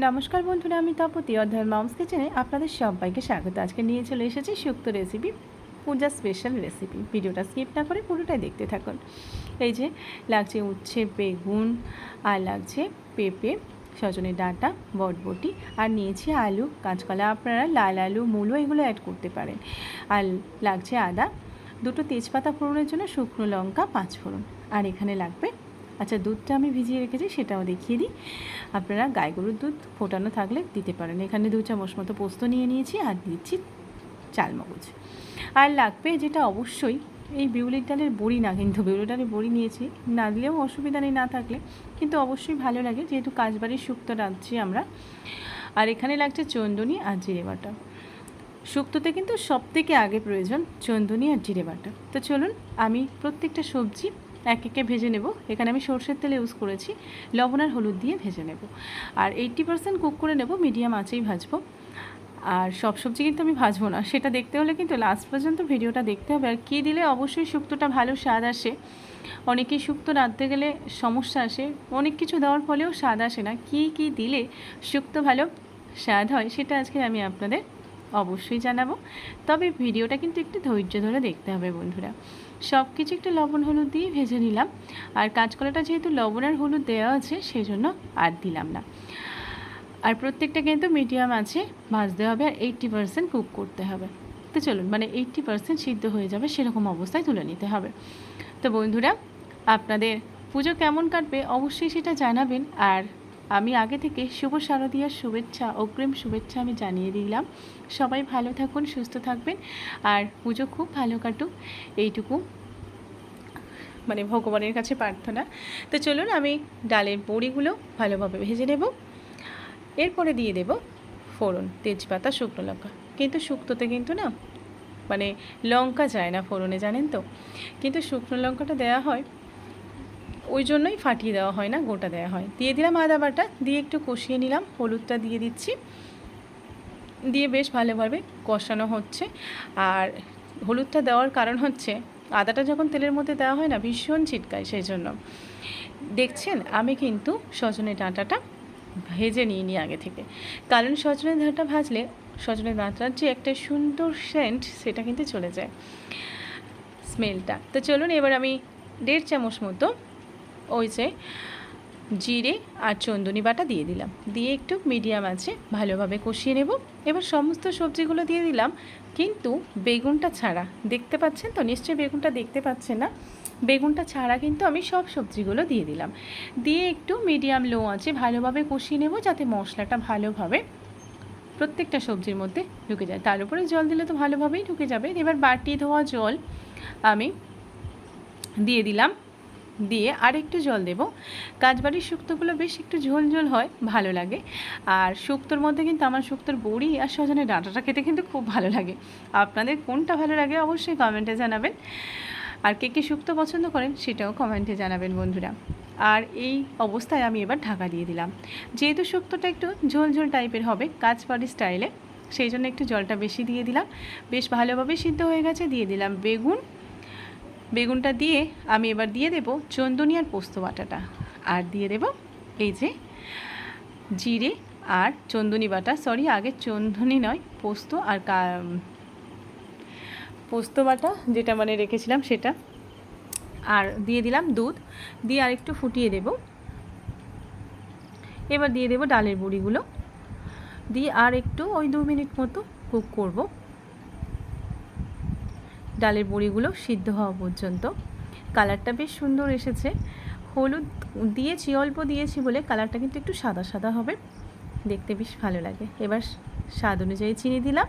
নমস্কার বন্ধুরা, আমি তপতি, অধ্যায় মামস কিচেনে আপনাদের সবাইকে স্বাগত। আজকে নিয়ে চলে এসেছি সুক্ত রেসিপি পূজা স্পেশাল রেসিপি ভিডিওটা স্কিপ না করে পুরোটাই দেখতে থাকুন। এই যে, লাগছে উচ্ছে, বেগুন আর লাগছে পেঁপে, সজনে ডাঁটা, বটবটি আর নিয়েছি আলু, কাঁচকলা আপনারা লাল আলু, মূলো এগুলো অ্যাড করতে পারেন। আর লাগছে আদা, দুটো তেজপাতা ফোড়নের জন্য শুকনো লঙ্কা, পাঁচ ফোড়ন। আর এখানে লাগবে আচ্ছা দুধটা আমি ভিজিয়ে রেখেছি, সেটাও দেখিয়ে দিই। আপনারা গাই গরুর দুধ ফোটানো থাকলে দিতে পারেন। এখানে দু চামচ মতো পোস্ত নিয়ে নিয়েছি আর দিচ্ছি চালমগজ আর লাগবে যেটা অবশ্যই, এই বিউলির ডালের বড়ি না, কিন্তু বিউলির ডালের বড়ি নিয়েছি। না দিলেও অসুবিধা নেই, না থাকলে। কিন্তু অবশ্যই ভালো লাগে, যেহেতু কাজবাড়ির শুক্তো রাঁধছি আমরা। আর এখানে লাগছে চন্দনী আর জিরে বাটা। শুক্তোতে কিন্তু সব থেকে আগে প্রয়োজন চন্দনী আর জিরে বাটা। তো চলুন, আমি প্রত্যেকটা সবজি এক একে ভেজে নেব। এখানে আমি সর্ষের তেল ইউজ করেছি। লবণ আর হলুদ দিয়ে ভেজে নেব। আর এইট্টি পার্সেন্ট কুক করে নেব মিডিয়াম আঁচেই ভাজবো। আর সব সবজি কিন্তু আমি ভাজবো না। সেটা দেখতে হলে কিন্তু লাস্ট পর্যন্ত ভিডিওটা দেখতে হবে। আর কী দিলে অবশ্যই শুক্তোটা ভালো স্বাদ আসে। অনেকেই শুক্তো রাঁধতে গেলে সমস্যা আসে। অনেক কিছু দেওয়ার ফলেও স্বাদ আসে না। কী কী দিলে শুক্তো ভালো স্বাদ হয় সেটা আজকে আমি আপনাদের অবশ্যই জানাব। তবে ভিডিওটা কিন্তু একটু ধৈর্য ধরে দেখতে হবে বন্ধুরা। সব কিছু একটু লবণ, হলুদ দিয়ে ভেজে নিলাম। আর কাঁচকলাটা যেহেতু লবণ আর হলুদ দেওয়া আছে সেই জন্য আর দিলাম না। আর প্রত্যেকটা কিন্তু মিডিয়াম আছে, ভাজতে হবে আর এইট্টি পারসেন্ট কুক করতে হবে। তো চলুন মানে এইট্টি পারসেন্ট সিদ্ধ হয়ে যাবে সেরকম অবস্থায় তুলে নিতে হবে। তো বন্ধুরা, আপনাদের পুজো কেমন কাটবে অবশ্যই সেটা জানাবেন। আর আমি আগে থেকে শুভ শারদীয়ার শুভেচ্ছা, অগ্রিম শুভেচ্ছা আমি জানিয়ে দিলাম। সবাই ভালো থাকুন, সুস্থ থাকবেন, আর পুজো খুব ভালো কাটুক। এইটুকু। মানে ভগবানের কাছে প্রার্থনা। তো চলুন আমি ডালের বড়িগুলো ভালোভাবে ভেজে নেব। এরপরে দিয়ে দেব ফোড়ন, তেজপাতা, শুকনো লঙ্কা। কিন্তু শুক্তোতে কিন্তু না মানে লঙ্কা যায় না ফোড়নে, জানেন তো? কিন্তু শুকনো লঙ্কাটা দেওয়া হয় ওই জন্যই ফাটিয়ে দেওয়া হয় না, গোটা দেওয়া হয়। দিয়ে দিলাম আদা বাটা, দিয়ে একটু কষিয়ে নিলাম, হলুদটা দিয়ে দিচ্ছি। দিয়ে বেশ ভালোভাবে কষানো হচ্ছে। আর হলুদটা দেওয়ার কারণ হচ্ছে, আদাটা যখন তেলের মধ্যে দেওয়া হয় না, ভীষণ ছিটকায় সেই জন্য দেখছেন, আমি কিন্তু সজনে ডাঁটাটা ভেজে নিয়ে নিই আগে থেকে। কারণ সজনে ডাঁটা ভাজলে, সজনে ডাঁটার যে একটা সুন্দর সেন্ট সেটা কিন্তু চলে যায় স্মেলটা তো চলুন, এবার আমি দেড় চামচ মতো ওই যে জিরে আর চন্দনী বাটা দিয়ে দিলাম। দিয়ে একটু মিডিয়াম আছে, ভালোভাবে কষিয়ে নেব। এবার সমস্ত সবজিগুলো দিয়ে দিলাম, কিন্তু বেগুনটা ছাড়া। দেখতে পাচ্ছেন তো? নিশ্চয়ই বেগুনটা দেখতে পাচ্ছেন না? বেগুনটা ছাড়া কিন্তু আমি সব সবজিগুলো দিয়ে দিলাম। দিয়ে একটু মিডিয়াম লো আছে, ভালোভাবে কষিয়ে নেব যাতে মশলাটা ভালোভাবে প্রত্যেকটা সবজির মধ্যে ঢুকে যায়। তার উপরে জল দিলে তো ভালোভাবেই ঢুকে যাবে। এবার বাটি ধোয়া জল আমি দিয়ে দিলাম। দিয়ে আর একটু জল দেব। কাজবাড়ির শুক্তোগুলো বেশ একটু ঝোল ঝোল হয়, ভালো লাগে। আর শুক্তোর মধ্যে কিন্তু আমার শুক্তোর বড়ি আর সজনের ডাঁটাটা খেতে কিন্তু খুব ভালো লাগে। আপনাদের কোনটা ভালো লাগে অবশ্যই কমেন্টে জানাবেন। আর কে কে শুক্তো পছন্দ করেন সেটাও কমেন্টে জানাবেন বন্ধুরা। আর এই অবস্থায় আমি এবার ঢাকা দিয়ে দিলাম। যেহেতু শুক্তোটা একটু ঝোল ঝোল টাইপের হবে কাজবাড়ি স্টাইলে, সেই জন্য একটু জলটা বেশি দিয়ে দিলাম। বেশ ভালোভাবে সিদ্ধ হয়ে গেছে, দিয়ে দিলাম বেগুন বেগুনটা দিয়ে আমি এবার দিয়ে দেব চন্দনী আর পোস্ত বাটাটা। আর দিয়ে দেব এই যে জিরে আর চন্দনী বাটা। সরি আগে চন্দনী নয়, পোস্ত আর পোস্ত বাটা যেটা মানে রেখেছিলাম সেটা। আর দিয়ে দিলাম দুধ, দিয়ে আর একটু ফুটিয়ে দেব। এবার দিয়ে দেব ডালের বড়িগুলো। দিয়ে আর একটু ওই দু মিনিট মতো কুক করব। ডালের বড়িগুলো সিদ্ধ হওয়া পর্যন্ত। কালারটা বেশ সুন্দর এসেছে। হলুদ দিয়েছি, অল্প দিয়েছি বলে কালারটা কিন্তু একটু সাদা সাদা হবে। দেখতে বেশ ভালো লাগে। এবার স্বাদ অনুযায়ী চিনি দিলাম।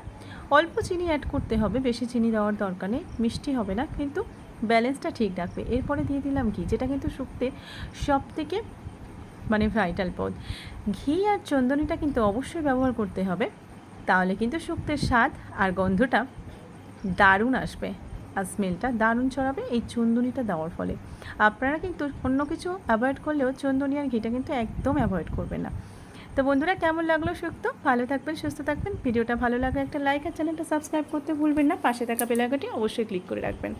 অল্প চিনি অ্যাড করতে হবে, বেশি চিনি দেওয়ার দরকার নেই। মিষ্টি হবে না, কিন্তু ব্যালেন্সটা ঠিক রাখবে। এরপরে দিয়ে দিলাম ঘি, যেটা কিন্তু শুক্তে সব থেকে মানে ভাইটাল পদ। ঘি আর চন্দনীটা কিন্তু অবশ্যই ব্যবহার করতে হবে। তাহলে কিন্তু শুক্তের স্বাদ আর গন্ধটা দারুণ আসবে। স্মেলটা দারুণ ছড়াবে এই চন্দনীটা দেওয়ার ফলে। আপনারা কিন্তু অন্য কিছু অ্যাভয়েড করলেও চন্দনী আর ঘিটা কিন্তু একদম অ্যাভয়েড করবে না। তো বন্ধুরা, কেমন লাগল সুক্ত ভালো থাকবেন, সুস্থ থাকবেন। ভিডিওটা ভালো লাগলে একটা লাইক আর চ্যানেলটা সাবস্ক্রাইব করতে ভুলবেন না। পাশে থাকা বেলাকাটি অবশ্যই ক্লিক করে রাখবেন।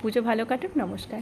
পুজো ভালো কাটুক, নমস্কার।